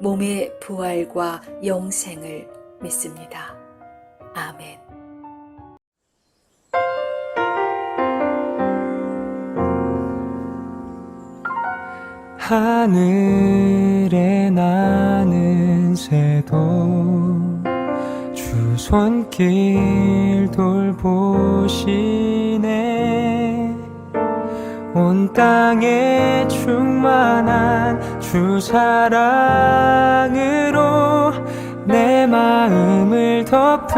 몸의 부활과 영생을 믿습니다. 아멘. 하늘에 나는 새도 주 손길 돌보시네 온 땅에 충만한 주 사랑으로 내 마음을 덮으소서.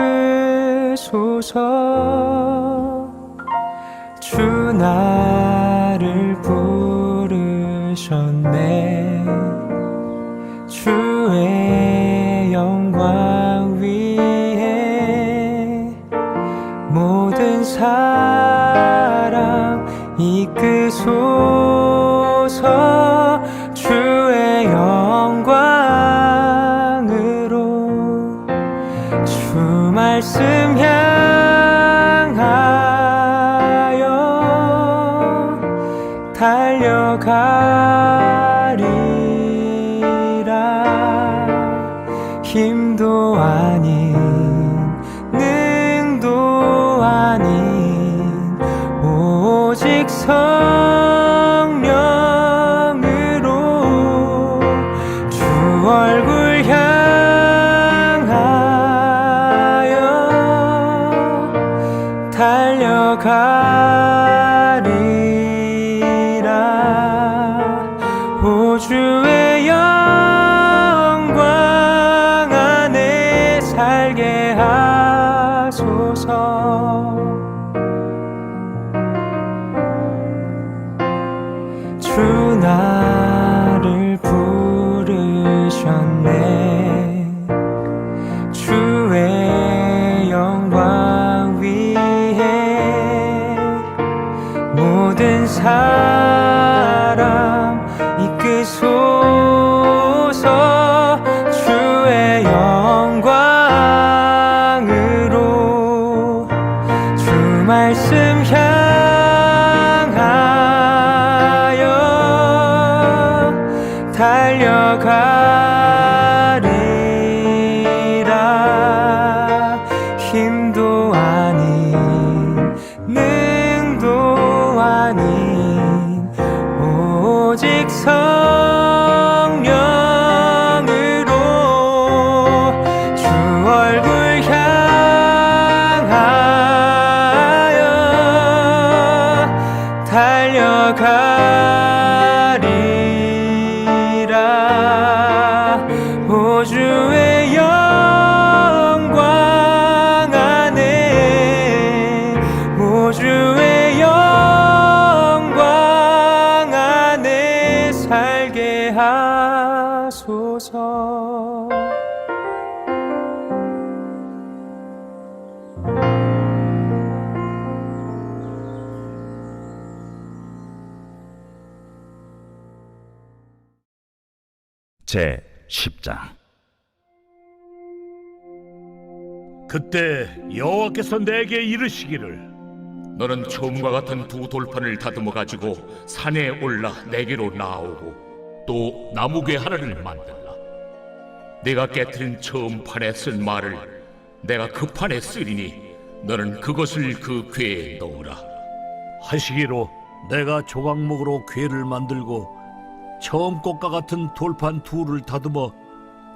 주 나를 부르셨네. 주의 영광 위에 모든 사람 이끄소 말씀 향하여 달려가 달려가 제 10장 그때 여호와께서 내게 이르시기를 너는 처음과 같은 두 돌판을 다듬어 가지고 산에 올라 내게로 나오고 또 나무괴 하나를 만들라. 내가 깨뜨린 처음 판에 쓴 말을 내가 그 판에 쓰리니 너는 그것을 그 궤에 넣으라. 하시기로 내가 조각목으로 괴를 만들고 처음 것과 같은 돌판 둘을 다듬어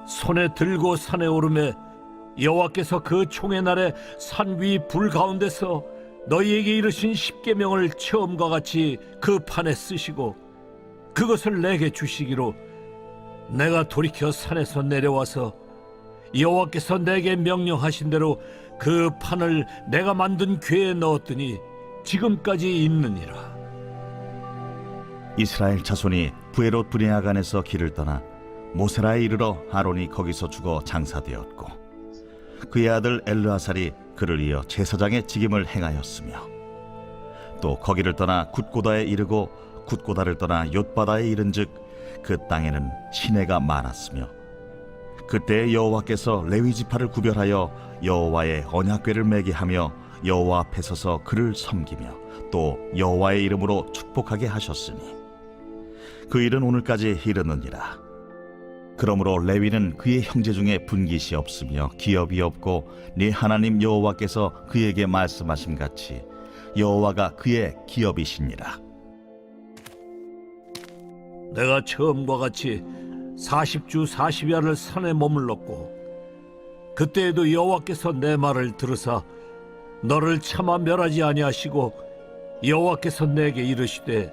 손에 들고 산에 오르매 여호와께서 그 총의 날에 산 위 불 가운데서 너희에게 이르신 십계명을 처음과 같이 그 판에 쓰시고 그것을 내게 주시기로 내가 돌이켜 산에서 내려와서 여호와께서 내게 명령하신 대로 그 판을 내가 만든 궤에 넣었더니 지금까지 있느니라. 이스라엘 자손이 부에롯 브리아간에서 길을 떠나 모세라에 이르러 아론이 거기서 죽어 장사되었고 그의 아들 엘르아살이 그를 이어 제사장의 직임을 행하였으며 또 거기를 떠나 굿고다에 이르고 굿고다를 떠나 옅바다에 이른즉 그 땅에는 시내가 많았으며 그때 여호와께서 레위 지파를 구별하여 여호와의 언약궤를 매게 하며 여호와 앞에 서서 그를 섬기며 또 여호와의 이름으로 축복하게 하셨으니 그 일은 오늘까지 이르느니라. 그러므로 레위는 그의 형제 중에 분깃이 없으며 기업이 없고 네 하나님 여호와께서 그에게 말씀하신 같이 여호와가 그의 기업이시니라. 내가 처음과 같이 40주 40야를 산에 머물렀고 그때에도 여호와께서 내 말을 들으사 너를 차마 멸하지 아니하시고 여호와께서 내게 이르시되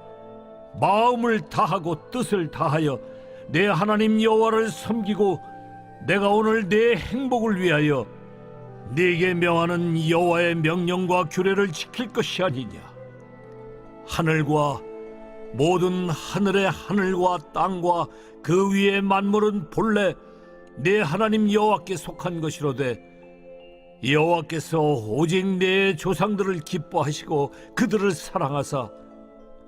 마음을 다하고 뜻을 다하여 내 하나님 여호와를 섬기고 내가 오늘 내 행복을 위하여 네게 명하는 여호와의 명령과 규례를 지킬 것이 아니냐? 하늘과 모든 하늘의 하늘과 땅과 그 위의 만물은 본래 내 하나님 여호와께 속한 것이로되 여호와께서 오직 내 조상들을 기뻐하시고 그들을 사랑하사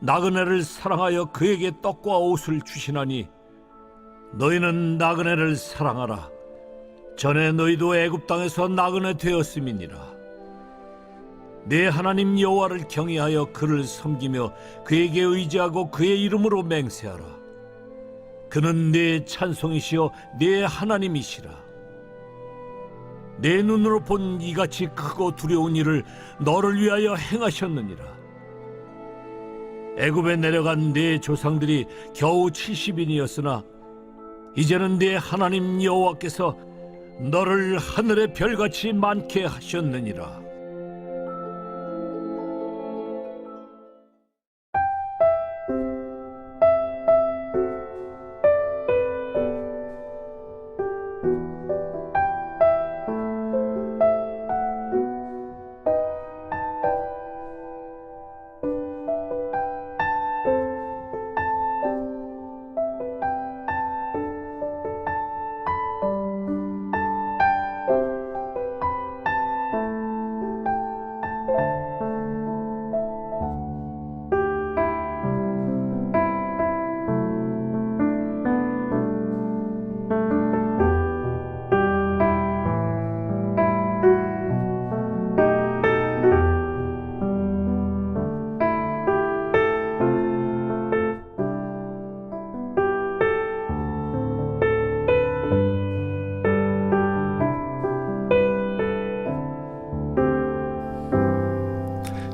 나그네를 사랑하여 그에게 떡과 옷을 주시나니 너희는 나그네를 사랑하라 전에 너희도 애굽 땅에서 나그네 되었음이니라 내 하나님 여호와를 경외하여 그를 섬기며 그에게 의지하고 그의 이름으로 맹세하라. 그는 내 찬송이시요 내 하나님이시라. 내 눈으로 본 이같이 크고 두려운 일을 너를 위하여 행하셨느니라. 애굽에 내려간 내 조상들이 겨우 70인이었으나 이제는 내 하나님 여호와께서 너를 하늘의 별같이 많게 하셨느니라.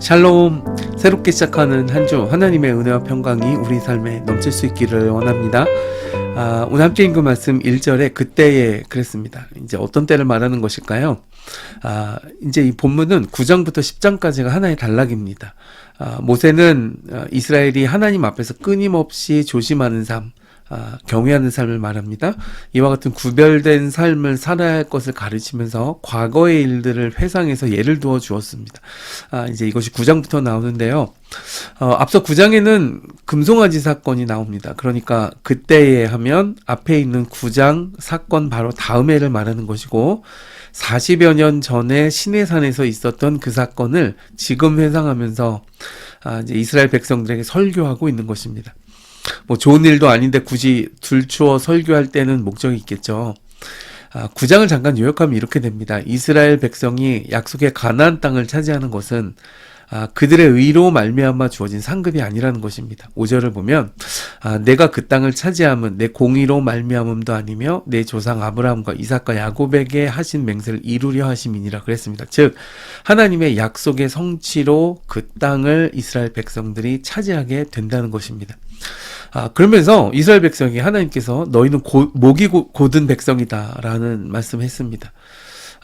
샬롬 새롭게 시작하는 한 주 하나님의 은혜와 평강이 우리 삶에 넘칠 수 있기를 원합니다. 아, 오늘 함께 읽은 말씀 1절에 그때에 그랬습니다. 이제 어떤 때를 말하는 것일까요? 아, 이제 이 본문은 9장부터 10장까지가 하나의 단락입니다. 아, 모세는 어, 이스라엘이 하나님 앞에서 끊임없이 조심하는 삶, 아, 경외하는 삶을 말합니다. 이와 같은 구별된 삶을 살아야 할 것을 가르치면서 과거의 일들을 회상해서 예를 두어 주었습니다. 아, 이제 이것이 9장부터 나오는데요. 어, 앞서 9장에는 금송아지 사건이 나옵니다. 그러니까 그때에 하면 앞에 있는 9장 사건 바로 다음 해를 말하는 것이고 40여 년 전에 시내산에서 있었던 그 사건을 지금 회상하면서 아, 이제 이스라엘 백성들에게 설교하고 있는 것입니다. 뭐 좋은 일도 아닌데 굳이 들추어 설교할 때는 목적이 있겠죠. 아, 9장을 잠깐 요약하면 이렇게 됩니다. 이스라엘 백성이 약속의 가나안 땅을 차지하는 것은 아, 그들의 의로 말미암아 주어진 상급이 아니라는 것입니다. 5절을 보면 아, 내가 그 땅을 차지함은 내 공의로 말미암음도 아니며 내 조상 아브라함과 이삭과 야곱에게 하신 맹세를 이루려 하심이니라 그랬습니다. 즉 하나님의 약속의 성취로 그 땅을 이스라엘 백성들이 차지하게 된다는 것입니다. 아, 그러면서 이스라엘 백성이 하나님께서 너희는 고, 목이 고, 고든 백성이다라는 말씀했습니다.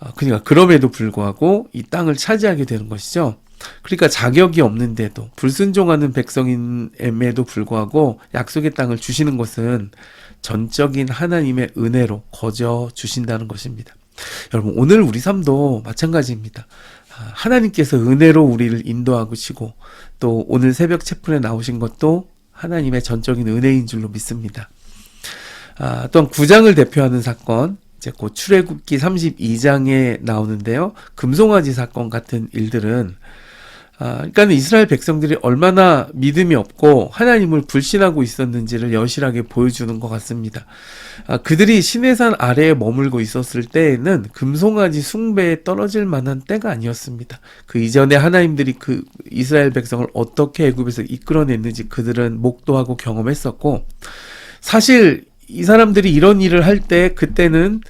아, 그러니까 그럼에도 불구하고 이 땅을 차지하게 되는 것이죠. 그러니까 자격이 없는데도 불순종하는 백성임에도 불구하고 약속의 땅을 주시는 것은 전적인 하나님의 은혜로 거저 주신다는 것입니다. 여러분 오늘 우리 삶도 마찬가지입니다. 아, 하나님께서 은혜로 우리를 인도하시고 또 오늘 새벽 채플에 나오신 것도 하나님의 전적인 은혜인 줄로 믿습니다. 아, 또한 9장을 대표하는 사건, 이제 곧 출애굽기 32장에 나오는데요. 금송아지 사건 같은 일들은 아, 그러니까 이스라엘 백성들이 얼마나 믿음이 없고 하나님을 불신하고 있었는지를 여실하게 보여주는 것 같습니다. 아, 그들이 시내산 아래에 머물고 있었을 때에는 금송아지 숭배에 떨어질 만한 때가 아니었습니다. 그 이전에 하나님들이 그 이스라엘 백성을 어떻게 애굽에서 이끌어냈는지 그들은 목도하고 경험했었고 사실 이 사람들이 이런 일을 할 때 그때는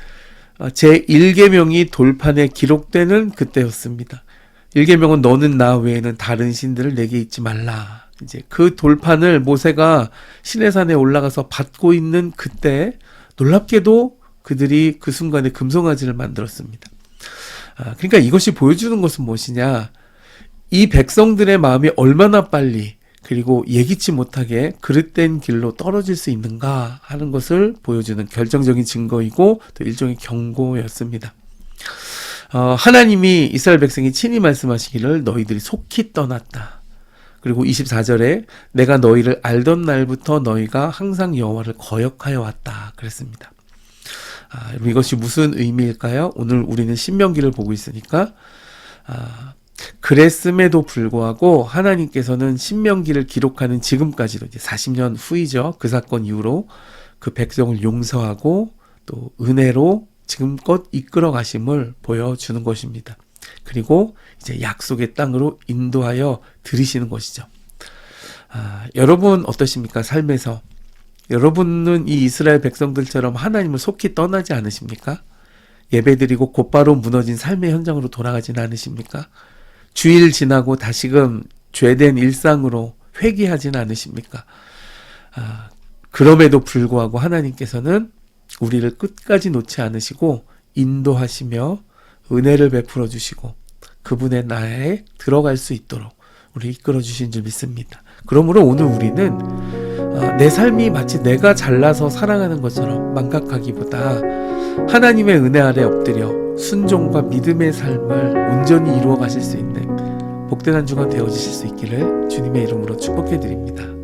제 1계명이 돌판에 기록되는 그때였습니다. 1계명은 너는 나 외에는 다른 신들을 내게 잊지 말라. 이제 그 돌판을 모세가 시내산에 올라가서 받고 있는 그때 놀랍게도 그들이 그 순간에 금송아지를 만들었습니다. 아, 그러니까 이것이 보여주는 것은 무엇이냐? 이 백성들의 마음이 얼마나 빨리 그리고 예기치 못하게 그릇된 길로 떨어질 수 있는가 하는 것을 보여주는 결정적인 증거이고 또 일종의 경고였습니다. 어, 하나님이 이스라엘 백성이 친히 말씀하시기를 너희들이 속히 떠났다. 그리고 24절에 내가 너희를 알던 날부터 너희가 항상 여호와를 거역하여 왔다. 그랬습니다. 아, 이것이 무슨 의미일까요? 오늘 우리는 신명기를 보고 있으니까 아, 그랬음에도 불구하고 하나님께서는 신명기를 기록하는 지금까지도 이제 40년 후이죠. 그 사건 이후로 그 백성을 용서하고 또 은혜로 지금껏 이끌어 가심을 보여주는 것입니다. 그리고 이제 약속의 땅으로 인도하여 들이시는 것이죠. 아, 여러분 어떠십니까? 삶에서 여러분은 이 이스라엘 백성들처럼 하나님을 속히 떠나지 않으십니까? 예배드리고 곧바로 무너진 삶의 현장으로 돌아가지는 않으십니까? 주일 지나고 다시금 죄된 일상으로 회귀하지는 않으십니까? 아, 그럼에도 불구하고 하나님께서는 우리를 끝까지 놓지 않으시고 인도하시며 은혜를 베풀어 주시고 그분의 나라에 들어갈 수 있도록 우리 이끌어 주신 줄 믿습니다. 그러므로 오늘 우리는 어, 내 삶이 마치 내가 잘나서 살아가는 것처럼 망각하기보다 하나님의 은혜 아래 엎드려 순종과 믿음의 삶을 온전히 이루어 가실 수 있는 복된 한 주간 되어 주실 수 있기를 주님의 이름으로 축복해 드립니다.